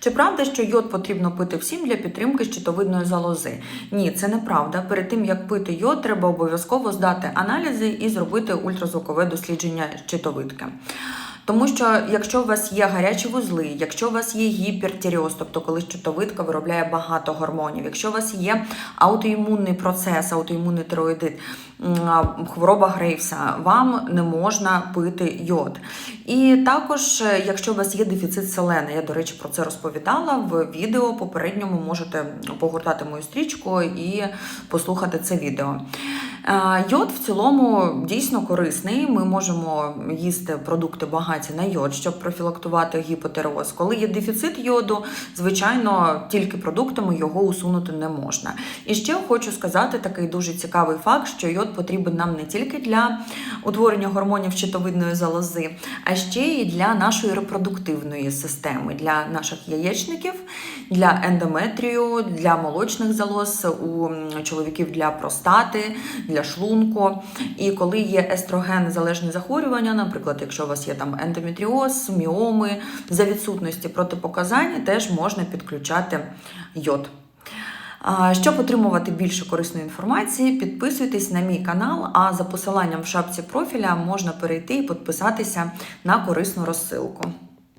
Чи правда, що йод потрібно пити всім для підтримки щитовидної залози? Ні, це неправда. Перед тим як пити йод, треба обов'язково здати аналізи і зробити ультразвукове дослідження щитовидки. Тому що якщо у вас є гарячі вузли, якщо у вас є гіпертіріоз, тобто коли щитовидка виробляє багато гормонів, якщо у вас є аутоімунний процес, аутоімунний тироїдит, хвороба Грейвса, вам не можна пити йод. І також, е, якщо у вас є дефіцит селена, я, до речі, про це розповідала в відео попередньому, можете погортати мою стрічку і послухати це відео. Е, Йод в цілому дійсно корисний. Ми можемо їсти продукти багаті на йод, щоб профілактувати гіпотероз. Коли є дефіцит йоду, звичайно, тільки продуктами його усунути не можна. І ще хочу сказати такий дуже цікавий факт, що йод потрібен нам не тільки для утворення гормонів щитовидної залози, а ще й для нашої репродуктивної системи, для наших яєчників, для ендометрію, для молочних залоз, у чоловіків для простати, для шлунку. І коли є естроген залежні захворювання, наприклад, якщо у вас є там ендометріоз, міоми, за відсутності протипоказань, теж можна підключати йод. Щоб отримувати більше корисної інформації, підписуйтесь на мій канал, а за посиланням в шапці профіля можна перейти і підписатися на корисну розсилку.